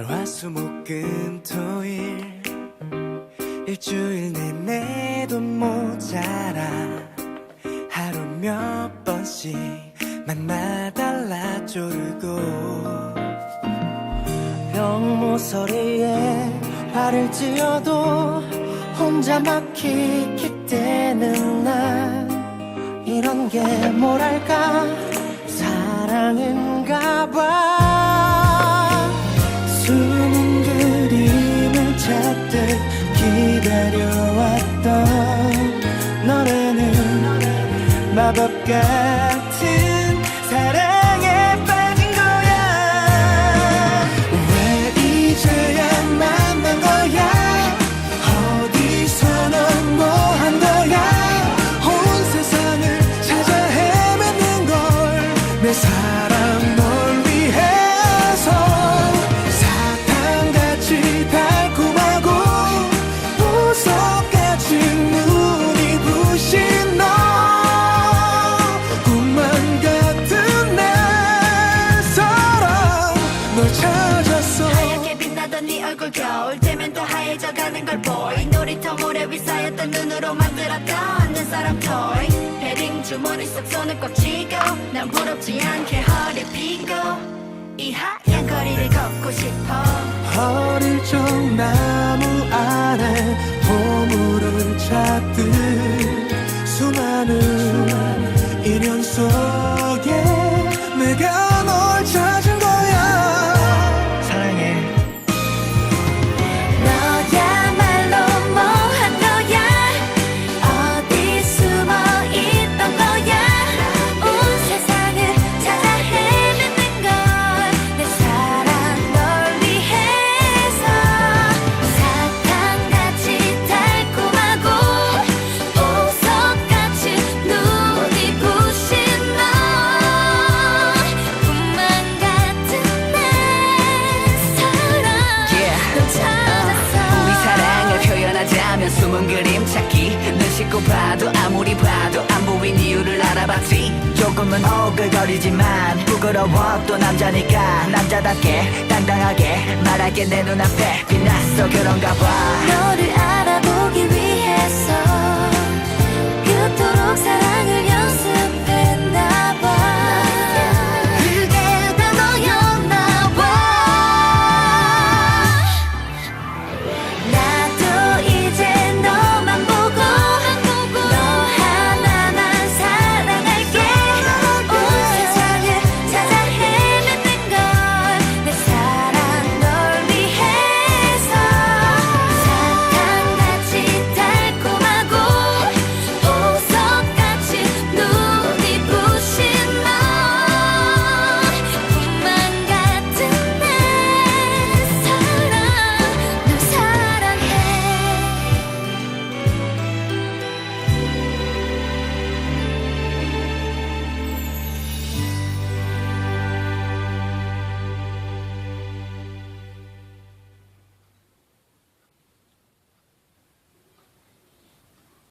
월화수목금토일. 일주일 내내도 모자라. 하루 몇 번씩 만나달라 쪼르고 병모서리에 발을 찧어도 혼자 막히킥대는 날 이런 게 뭐랄까? 사랑인가 봐 기다려왔던 너네는 마법 같은 사랑에 빠진 거야. 왜 이제야 만난 거야? 어디서 넌 뭐 한 거야? 온 세상을 찾아 헤매는 걸 내 사랑 얼굴 겨울 되면 더 하얘져 가는 걸 보이 놀이터 모래 위 쌓였던 눈으로 만들었던 내 사람 토이 패딩 주머니 속 손을 꽉 쥐고 난 부럽지 않게 허리 펴고 이 하얀 거리를 걷고 싶어. 어릴 적 나무 아래 보물을 찾듯 수많은 인연 속에 내가 이유를 알아봤지? 조금은 오글거리지만 부끄러워 또 남자니까 남자답게 당당하게 말할게 내 눈앞에 빛났어. 그런가 봐